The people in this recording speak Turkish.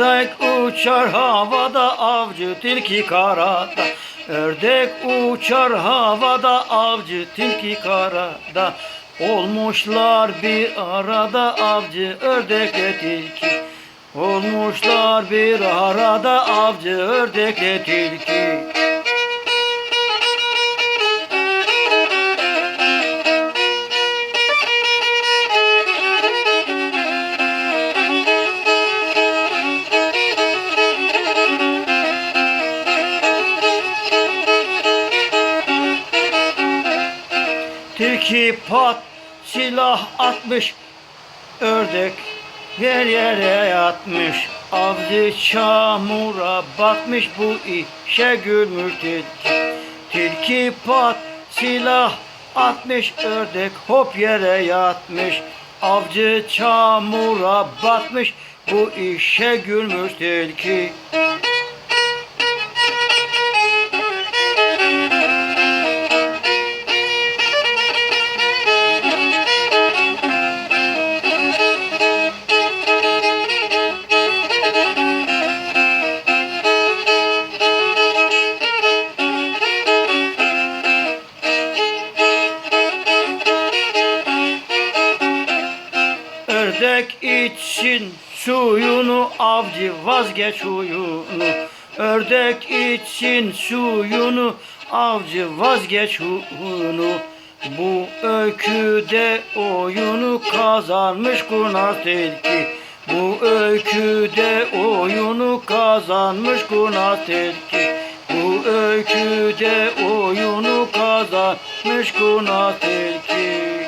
uçar havada avcı tilki karada. Ördek uçar havada avcı tilki karada. Olmuşlar bir arada avcı ördekle tilki. Olmuşlar bir arada avcı ördekle tilki Tilki pat silah atmış ördek yer yere yatmış. Avcı çamura batmış bu işe gülmüş tilki pat silah atmış ördek hop yere yatmış. Avcı çamura batmış bu işe gülmüş tilki Ördek içsin suyunu avcı vazgeç huyunu. Ördek içsin suyunu avcı vazgeç huyunu. Bu öyküde oyunu kazanmış kurnaz tilki Bu öyküde oyunu kazanmış kurnaz tilki Bu öyküde oyunu kazanmış kurnaz tilki